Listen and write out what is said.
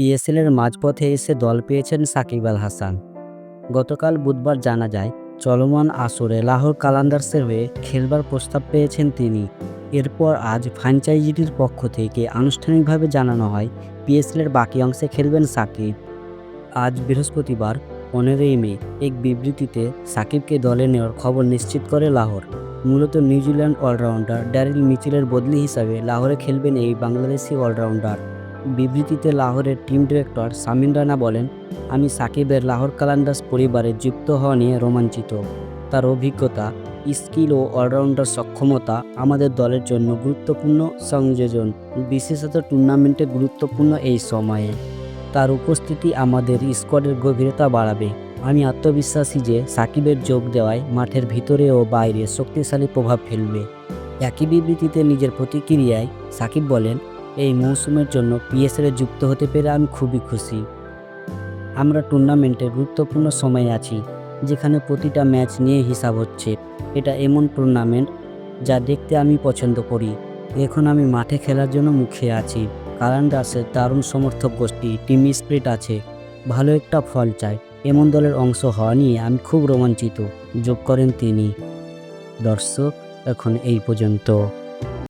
পিএসএলের মাঝপথে এসে দল পেয়েছেন সাকিব আল হাসান। গতকাল বুধবার জানা যায়, চলমান আসরে লাহোর কালান্দার্সের হয়ে খেলবার প্রস্তাব পেয়েছেন তিনি। এরপর আজ ফ্র্যাঞ্চাইজিটির পক্ষ থেকে আনুষ্ঠানিকভাবে জানানো হয়, পিএসএলের বাকি অংশে খেলবেন সাকিব। আজ বৃহস্পতিবার, পনেরোই মে, এক বিবৃতিতে সাকিবকে দলে নেওয়ার খবর নিশ্চিত করে লাহোর। মূলত নিউজিল্যান্ড অলরাউন্ডার ড্যারিল মিচেলের বদলি হিসাবে লাহোরে খেলবেন এই বাংলাদেশি অলরাউন্ডার। বিবৃতিতে লাহোরের টিম ডিরেক্টর সামিন রানা বলেন, আমি সাকিবের লাহোর কালান্দার্স পরিবারে যুক্ত হওয়া নিয়ে রোমাঞ্চিত। তার অভিজ্ঞতা, স্কিল ও অলরাউন্ডার সক্ষমতা আমাদের দলের জন্য গুরুত্বপূর্ণ সংযোজন। বিশেষত টুর্নামেন্টে গুরুত্বপূর্ণ এই সময়ে। তার উপস্থিতি আমাদের স্কোয়াডের গভীরতা বাড়াবে। আমি আত্মবিশ্বাসী যে সাকিবের যোগ দেওয়ায় মাঠের ভিতরে ও বাইরে শক্তিশালী প্রভাব ফেলবে। একই বিবৃতিতে নিজের প্রতিক্রিয়ায় সাকিব বলেন এই মৌসুমের জন্য পিএসএলে যুক্ত হতে পেরে আমি খুবই খুশি। আমরা টুর্নামেন্টে গুরুত্বপূর্ণ সময়ে আছি, যেখানে প্রতিটা ম্যাচ নিয়ে হিসাব হচ্ছে। এটা এমন টুর্নামেন্ট যা দেখতে আমি পছন্দ করি। এখন আমি মাঠে খেলার জন্য মুখে আছি। কালান্ডার্সের দারুণ সমর্থক গোষ্ঠী টিম স্পিরিট আছে। ভালো একটা ফল চাই এমন দলের অংশ হওয়া নিয়ে আমি খুব রোমাঞ্চিত। যোগ করেন তিনি। দর্শক, এখন এই পর্যন্ত।